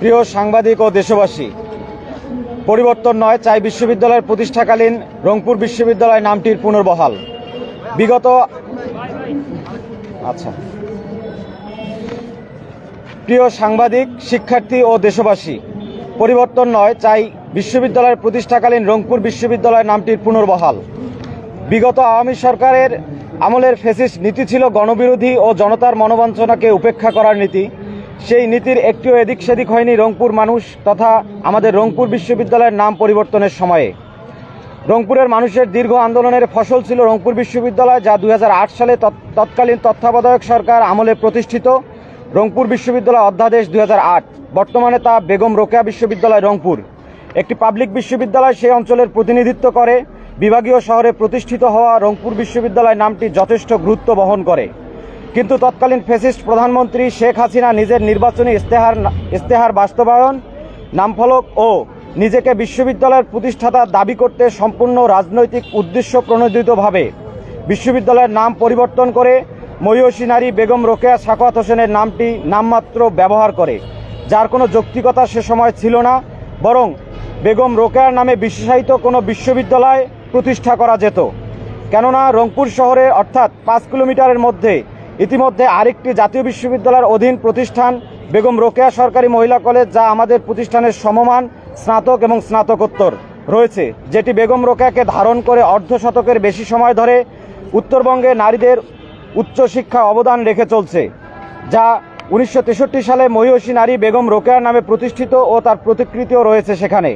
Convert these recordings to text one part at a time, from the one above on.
প্রিয় সাংবাদিক ও দেশবাসী, পরিবর্তন নয়, চাই বিশ্ববিদ্যালয়ের প্রতিষ্ঠাকালীন রংপুর বিশ্ববিদ্যালয় নামটির পুনর্বহাল। বিগত আচ্ছা। প্রিয় সাংবাদিক, শিক্ষার্থী ও দেশবাসী, পরিবর্তন নয়, চাই বিশ্ববিদ্যালয়ের প্রতিষ্ঠাকালীন রংপুর বিশ্ববিদ্যালয় নামটির পুনর্বহাল। বিগত আওয়ামী সরকারের আমলের ফেসিস নীতি ছিল গণবিরোধী ও জনতার মনোবাঞ্ছনাকে উপেক্ষা করার নীতি। সেই নীতির একটিও এদিক সেদিক হয়নি রংপুর মানুষ তথা আমাদের রংপুর বিশ্ববিদ্যালয়ের নাম পরিবর্তনের সময়ে। রংপুরের মানুষের দীর্ঘ আন্দোলনের ফসল ছিল রংপুর বিশ্ববিদ্যালয়, যা দুই হাজার আট সালে তৎ- তৎকালীন তত্ত্বাবধায়ক সরকার আমলে প্রতিষ্ঠিত। রংপুর বিশ্ববিদ্যালয় অধ্যাদেশ দুই হাজার আট। বর্তমানে তা বেগম রোকেয়া বিশ্ববিদ্যালয়, রংপুর। একটি পাবলিক বিশ্ববিদ্যালয় সেই অঞ্চলের প্রতিনিধিত্ব করে। বিভাগীয় শহরে প্রতিষ্ঠিত হওয়া রংপুর বিশ্ববিদ্যালয় নামটি যথেষ্ট গুরুত্ব বহন করে। কিন্তু তৎকালীন ফেসিস্ট প্রধানমন্ত্রী শেখ হাসিনা নিজের নির্বাচনী ইস্তেহার ইস্তেহার বাস্তবায়ন, নামফলক ও নিজেকে বিশ্ববিদ্যালয়ের প্রতিষ্ঠাতা দাবি করতে সম্পূর্ণ রাজনৈতিক উদ্দেশ্য প্রণোদিতভাবে বিশ্ববিদ্যালয়ের নাম পরিবর্তন করে মহিষী নারী বেগম রোকেয়া সাকোয়াত হোসেনের নামটি নামমাত্র ব্যবহার করে, যার কোনো যৌক্তিকতা সে সময় ছিল না, বরং বেগম রোকেয়ার নামে বিশেষায়িত কোনো বিশ্ববিদ্যালয় প্রতিষ্ঠা করা যেত। কেননা রংপুর শহরে অর্থাৎ পাঁচ কিলোমিটারের মধ্যে ইতিমধ্যে আরেকটি জাতীয় বিশ্ববিদ্যালয়ের অধীন প্রতিষ্ঠান বেগম রোকেয়া সরকারি মহিলা কলেজ, যা আমাদের প্রতিষ্ঠানের সমমান, স্নাতক এবং স্নাতকোত্তর রয়েছে, যেটি বেগম রোকেয়াকে ধারণ করে অর্ধ শতকের বেশি সময় ধরে উত্তরবঙ্গে নারীদের উচ্চশিক্ষা অবদান রেখে চলছে, যা উনিশশো তেষট্টি সালে মহিষী নারী বেগম রোকেয়ার নামে প্রতিষ্ঠিত ও তার প্রতিকৃতিও রয়েছে সেখানে।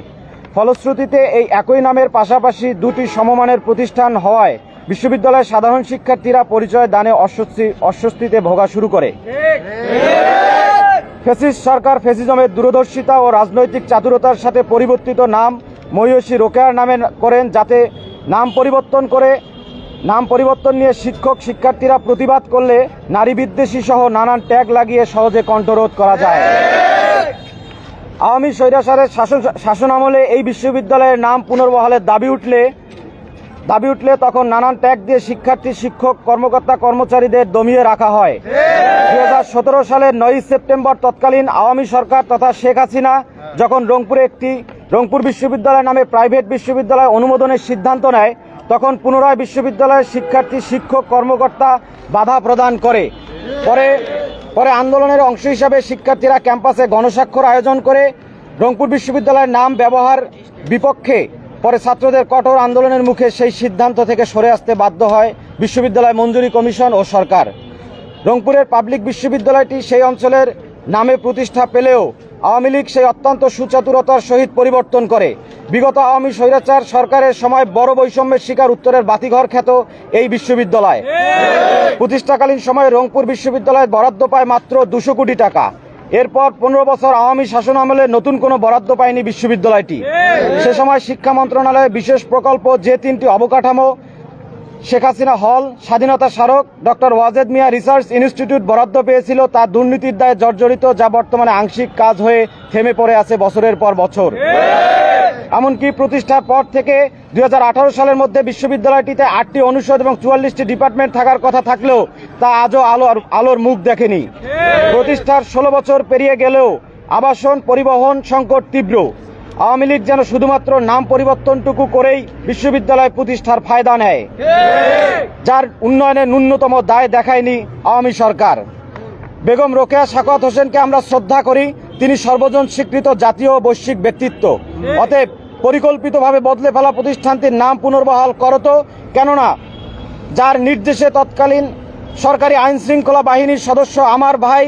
ফলশ্রুতিতে এই একই নামের পাশাপাশি দুটি সমমানের প্রতিষ্ঠান হওয়ায় বিশ্ববিদ্যালয়ের সাধারণ শিক্ষার্থীরা পরিচয় দানে অস্বস্তি অস্বস্তিতে ভোগা শুরু করে। ফেসিস সরকার ফেসিজমের দূরদর্শিতা ও রাজনৈতিক চাতুরতার সাথে পরিবর্তিত নাম মহিষী রোকেয়ার নামে করেন যাতে নাম পরিবর্তন করে নাম পরিবর্তন নিয়ে শিক্ষক, শিক্ষার্থীরা প্রতিবাদ করলে নারী বিদ্বেষী সহ নানান ট্যাগ লাগিয়ে সহজে কণ্ঠরোধ করা যায়। আওয়ামী স্বৈরাচারের শাসন শাসন আমলে এই বিশ্ববিদ্যালয়ের নাম পুনর্বহালের দাবি উঠলে দাবি উঠলে তখন নানান ট্যাগ দিয়ে শিক্ষার্থী, শিক্ষক, কর্মকর্তা, কর্মচারীদের দমিয়ে রাখা হয়। দুই হাজার সতেরো সালের নয়ই সেপ্টেম্বর তৎকালীন আওয়ামী সরকার তথা শেখ হাসিনা যখন রংপুরে একটি রংপুর বিশ্ববিদ্যালয় নামে প্রাইভেট বিশ্ববিদ্যালয় অনুমোদনের সিদ্ধান্ত নেয়, তখন পুনরায় বিশ্ববিদ্যালয়ের শিক্ষার্থী, শিক্ষক, কর্মকর্তা বাধা প্রদান করে। পরে পরে আন্দোলনের অংশ হিসাবে শিক্ষার্থীরা ক্যাম্পাসে গণস্বাক্ষর আয়োজন করে। রংপুর বিশ্ববিদ্যালয়ের নাম ব্যবহার বিপক্ষে পরে ছাত্রদের কঠোর আন্দোলনের মুখে সেই সিদ্ধান্ত থেকে সরে আসতে বাধ্য হয় বিশ্ববিদ্যালয় মঞ্জুরি কমিশন ও সরকার। রংপুরের পাবলিক বিশ্ববিদ্যালয়টি সেই অঞ্চলের নামে প্রতিষ্ঠা পেলেও আওয়ামী লীগ সেই অত্যন্ত সুচাতুরতার সহিত পরিবর্তন করে। বিগত আওয়ামী স্বৈরাচার সরকারের সময় বড় বৈষম্যের শিকার উত্তরের বাতিঘর খ্যাত এই বিশ্ববিদ্যালয়। প্রতিষ্ঠাকালীন সময়ে রংপুর বিশ্ববিদ্যালয় বরাদ্দ পায় মাত্র দুশো কোটি টাকা। এরপর পনেরো বছর আওয়ামী শাসন আমলে নতুন কোনো বরাদ্দ পায়নি বিশ্ববিদ্যালয়টি। সে সময় শিক্ষা মন্ত্রণালয়ে বিশেষ প্রকল্প যে তিনটি অবকাঠামো শেখ হাসিনা হল স্বাধীনতা স্মারক doctor Wazed Miah research institute বরাদ্দ পেয়েছিল তা দুর্নীতির দায়ে জর্জরিত যা বর্তমানে আংশিক কাজ হয়ে থেমে পড়ে আছে বছরের পর বছর। এমনকি প্রতিষ্ঠার পর থেকে দুই হাজার আঠারো সালের মধ্যে বিশ্ববিদ্যালয়টিতে আটটি অনুষদ এবং চুয়াল্লিশটি ডিপার্টমেন্ট থাকার কথা থাকলেও তা আজও আলো আলোর মুখ দেখেনি। প্রতিষ্ঠার ষোলো বছর পেরিয়ে গেলেও আবাসন, পরিবহন সংকট তীব্র। আওয়ামী লীগ যেন শুধুমাত্র নাম পরিবর্তনটুকু করেই বিশ্ববিদ্যালয় প্রতিষ্ঠার ফায়দা নেয়, যার উন্নয়নে ন্যূনতম দায় দেখায়নি আওয়ামী সরকার। বেগম রোকেয়া সাকত হোসেনকে আমরা শ্রদ্ধা করি, তিনি সর্বজন স্বীকৃত জাতীয় বৈশ্বিক ব্যক্তিত্ব। অতএব পরিকল্পিতভাবে বদলে ফেলা প্রতিষ্ঠানটির নাম পুনর্বহাল করত কেননা, যার নির্দেশে তৎকালীন সরকারি আইন শৃঙ্খলা বাহিনীর সদস্য আমার ভাই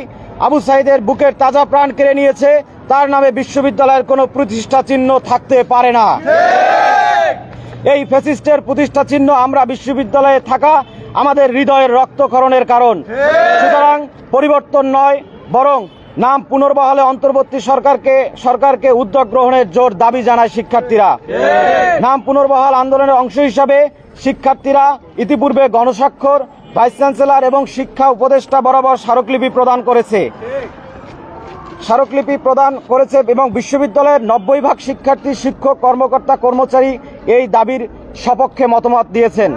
আবু সাইদের বুকের তাজা প্রাণ কেড়ে নিয়েছে, তার নামে বিশ্ববিদ্যালয়ের কোনো প্রতিষ্ঠা চিহ্ন থাকতে পারে না। এই ফেসিস্টের প্রতিষ্ঠা চিহ্ন আমরা বিশ্ববিদ্যালয়ে থাকা আমাদের হৃদয়ের রক্তক্ষরণের কারণ। সুতরাং পরিবর্তন নয়, বরং নাম পুনর্বহালে অন্তর্বর্তী সরকারকে সরকারকে উদ্যোগ গ্রহণের জোর দাবি জানায় শিক্ষার্থীরা। নাম পুনর্বহাল আন্দোলনের অংশ হিসাবে শিক্ষার্থীরা ইতিপূর্বে গণস্বাক্ষর, ভাইস চ্যান্সেলর এবং শিক্ষা উপদেষ্টা বরাবর স্মারকলিপি প্রদান করেছে। স্মারকলিপি প্রদান করেছে এবং বিশ্ববিদ্যালয়ের নব্বই ভাগ শিক্ষার্থী শিক্ষক, কর্মকর্তা, কর্মচারী এই দাবির সপক্ষে মতামত দিয়েছেন।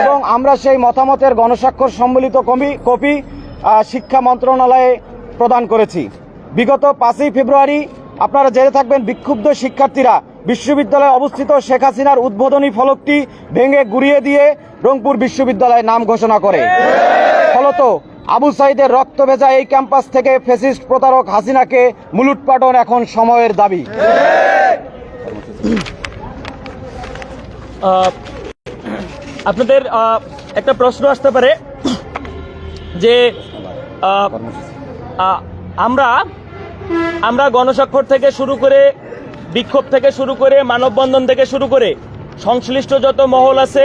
এবং আমরা সেই মতামতের গণস্বাক্ষর সম্মিলিত কপি শিক্ষা মন্ত্রণালয়ে প্রদান করেছি। বিগত পাঁচই ফেব্রুয়ারি আপনারা জেনে থাকবেন বিক্ষুব্ধ শিক্ষার্থীরা বিশ্ববিদ্যালয়ে অবস্থিত শেখ হাসিনার উদ্বোধনী ফলকটি ভেঙে গুড়িয়ে দিয়ে রংপুর বিশ্ববিদ্যালয়ের নাম ঘোষণা করে। ফলত আবু সাইদের রক্ত ভেজা এই ক্যাম্পাস থেকে ফেসিস্ট প্রতারক হাসিনাকে মুলুটপাটন এখন সময়ের দাবি। আপনাদের একটা প্রশ্ন আসতে পারে যে আমরা আমরা গণস্বাক্ষর থেকে শুরু করে, বিক্ষোভ থেকে শুরু করে, মানববন্ধন থেকে শুরু করে, সংশ্লিষ্ট যত মহল আছে,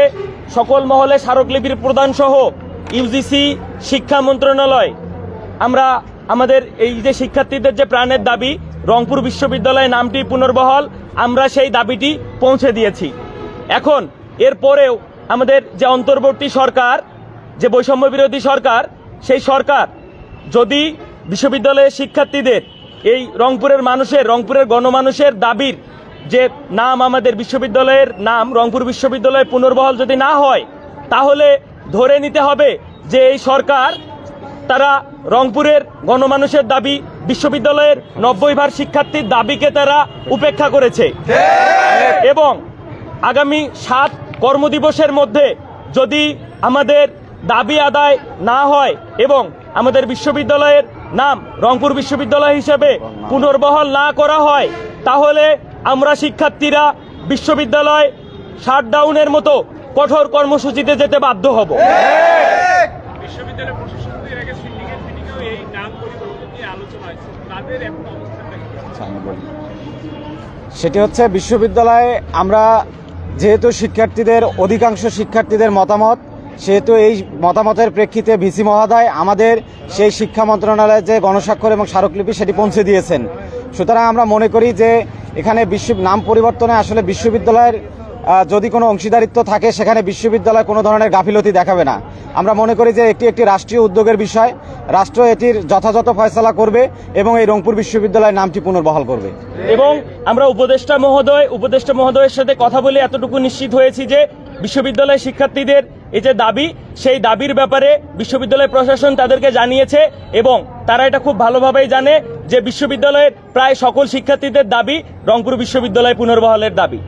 সকল মহলে স্মারকলিপির প্রদান সহ ইউজিসি শিক্ষা মন্ত্রণালয়, আমরা আমাদের এই যে শিক্ষার্থীদের যে প্রাণের দাবি, রংপুর বিশ্ববিদ্যালয় নামটি পুনর্বহাল, আমরা সেই দাবিটি পৌঁছে দিয়েছি। এখন এরপরেও আমাদের যে অন্তর্বর্তী সরকার, যে বৈষম্য বিরোধী সরকার, সেই সরকার যদি বিশ্ববিদ্যালয়ের শিক্ষার্থীদের এই রংপুরের মানুষের, রংপুরের গণমানুষের দাবির যে নাম আমাদের বিশ্ববিদ্যালয়ের নাম রংপুর বিশ্ববিদ্যালয় পুনর্বহাল যদি না হয়, তাহলে ধরে নিতে হবে যে এই সরকার তারা রংপুরের গণমানুষের দাবি, বিশ্ববিদ্যালয়ের নব্বই ভার শিক্ষার্থীর দাবিকে তারা উপেক্ষা করেছে। এবং আগামী সাত কর্মদিবসের মধ্যে যদি আমাদের দাবি আদায় না হয় এবং আমাদের বিশ্ববিদ্যালয়ের নাম রংপুর বিশ্ববিদ্যালয় হিসেবে পুনর্বহাল না করা হয় তাহলে আমরা শিক্ষার্থীরা বিশ্ববিদ্যালয় শাটডাউনের মতো কঠোর কর্মসূচিতে যেতে বাধ্য হব। কি? সেটি হচ্ছে বিশ্ববিদ্যালয়ে আমরা যেহেতু শিক্ষার্থীদের অধিকাংশ শিক্ষার্থীদের মতামত সেহেতু এই মতামতের প্রেক্ষিতে ভিসি মহোদয় আমাদের সেই শিক্ষা মন্ত্রণালয়ের যে গণস্বাক্ষর এবং স্মারকলিপি সেটি পৌঁছে দিয়েছেন। সুতরাং আমরা মনে করি যে এখানে বিশ্ব নাম পরিবর্তনে আসলে বিশ্ববিদ্যালয়ের যদি কোনো অংশীদারিত্ব থাকে, সেখানে বিশ্ববিদ্যালয় কোনো ধরনের গাফিলতি দেখাবে না। আমরা মনে করি যে এটি একটি রাষ্ট্রীয় উদ্যোগের বিষয়। রাষ্ট্র এটির যথাযথ ফয়সলা করবে এবং এই রংপুর বিশ্ববিদ্যালয়ের নামটি পুনর্বহাল করবে। এবং আমরা উপদেষ্টা মহোদয়, উপদেষ্টা মহোদয়ের সাথে কথা বলে এতটুকু নিশ্চিত হয়েছি যে বিশ্ববিদ্যালয় শিক্ষার্থীদের এই যে দাবি সেই দাবির ব্যাপারে বিশ্ববিদ্যালয় প্রশাসন তাদেরকে জানিয়েছে এবং তারা এটা খুব ভালোভাবেই জানে যে বিশ্ববিদ্যালয়ের প্রায় সকল শিক্ষার্থীদের দাবি রংপুর বিশ্ববিদ্যালয় পুনর্বহালের দাবি।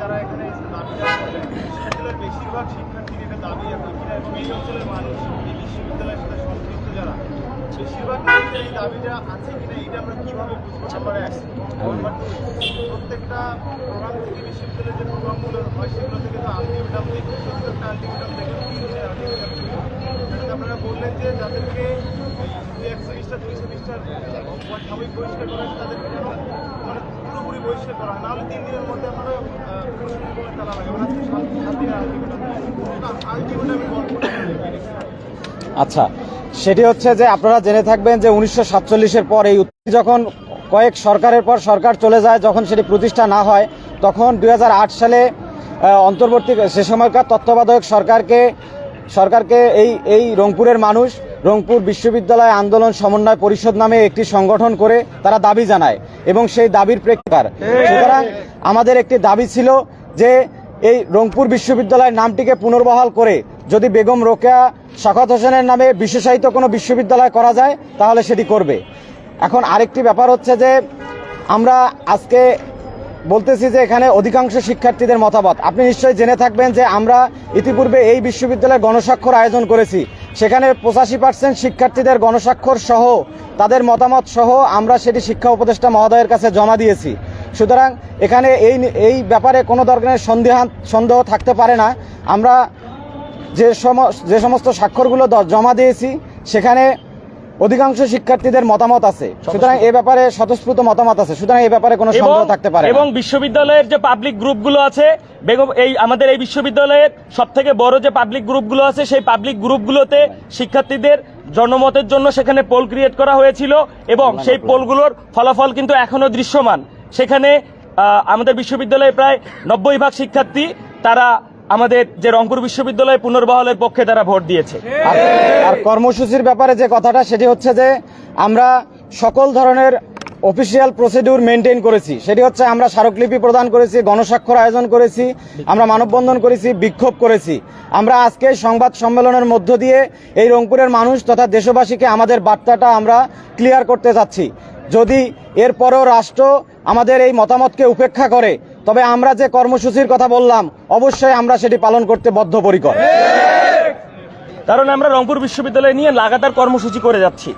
যারা এখানে বেশিরভাগ শিক্ষার্থীর দাবি এবং এই আপনারা বললেন যে যাদেরকে এক সেমিস্টার দুই সেমিস্টার সাময়িক বহিষ্কার করা তাদেরকে যেন মানে পুরোপুরি বহিষ্কার করা হয়। নাহলে তিন দিনের মধ্যে কোনো তালা লাগাবেন আজকে সাত দিনের আলটিমেটাম আলটিমেটামের গল্পটা আচ্ছা সেটি হচ্ছে যে আপনারা জেনে থাকবেন যে উনিশশো সাতচল্লিশের পর এই যখন কয়েক সরকারের পর সরকার চলে যায়, যখন সেটি প্রতিষ্ঠা না হয়, তখন দু হাজার আট সালে অন্তর্বর্তী, সে সময়কার তত্ত্বাবধায়ক সরকারকে সরকারকে এই এই রংপুরের মানুষ, রংপুর বিশ্ববিদ্যালয় আন্দোলন সমন্বয় পরিষদ নামে একটি সংগঠন করে তারা দাবি জানায় এবং সেই দাবির প্রেক্ষিতার সুতরাং আমাদের একটি দাবি ছিল যে এই রংপুর বিশ্ববিদ্যালয়ের নামটিকে পুনর্বহাল করে যদি বেগম রোকেয়া শখাত হোসেনের নামে বিশেষায়িত কোনো বিশ্ববিদ্যালয় করা যায়, তাহলে সেটি করবে। এখন আরেকটি ব্যাপার হচ্ছে যে, আমরা আজকে বলতেছি যে এখানে অধিকাংশ শিক্ষার্থীদের মতামত। আপনি নিশ্চয়ই জেনে থাকবেন যে আমরা ইতিপূর্বে এই বিশ্ববিদ্যালয়ে গণস্বাক্ষর আয়োজন করেছি। সেখানে পঁচাশি পার্সেন্ট শিক্ষার্থীদের গণস্বাক্ষর সহ তাদের মতামত সহ আমরা সেটি শিক্ষা উপদেষ্টা মহোদয়ের কাছে জমা দিয়েছি। সুতরাং এখানে এই এই ব্যাপারে কোনো ধরনের সন্দেহ সন্দেহ থাকতে পারে না। আমরা যে সম যে সমস্ত স্বাক্ষরগুলো জমা দিয়েছি সেখানে অধিকাংশ শিক্ষার্থীদের মতামত আছে। সুতরাং এ ব্যাপারে স্বতঃস্ফূর্ত মতামত আছে। সুতরাং এ ব্যাপারে কোনো সন্দেহ থাকতে পারে। এবং বিশ্ববিদ্যালয়ের যে পাবলিক গ্রুপগুলো আছে বেগম এই আমাদের এই বিশ্ববিদ্যালয়ের সব থেকে বড় যে পাবলিক গ্রুপগুলো আছে সেই পাবলিক গ্রুপগুলোতে শিক্ষার্থীদের জনমতের জন্য সেখানে পোল ক্রিয়েট করা হয়েছিল এবং সেই পোলগুলোর ফলাফল কিন্তু এখনও দৃশ্যমান। সেখানে আমাদের বিশ্ববিদ্যালয়ে প্রায় নব্বই ভাগ শিক্ষার্থী তারা আমাদের যে রংপুর বিশ্ববিদ্যালয় পুনর্বহালের পক্ষে তারা ভোট দিয়েছে। আর- কর্মসূচির ব্যাপারে যে কথাটা, সেটি হচ্ছে যে আমরা সকল ধরনের অফিসিয়াল প্রসিডিউর মেনটেন করেছি। সেটি হচ্ছে আমরা স্মারকলিপি প্রদান করেছি, গণস্বাক্ষর আয়োজন করেছি, আমরা মানববন্ধন করেছি, বিক্ষোভ করেছি। আমরা আজকে সংবাদ সম্মেলনের মধ্য দিয়ে এই রংপুরের মানুষ তথা দেশবাসীকে আমাদের বার্তাটা আমরা ক্লিয়ার করতে যাচ্ছি যদি এরপরও রাষ্ট্র আমাদের এই মতামতকে উপেক্ষা করে তবে আমরা যে কর্মসূচির কথা বললাম, অবশ্যই আমরা সেটি পালন করতে বদ্ধপরিকর। কারণ আমরা রংপুর বিশ্ববিদ্যালয় নিয়ে লাগাতার কর্মসূচি করে যাচ্ছি।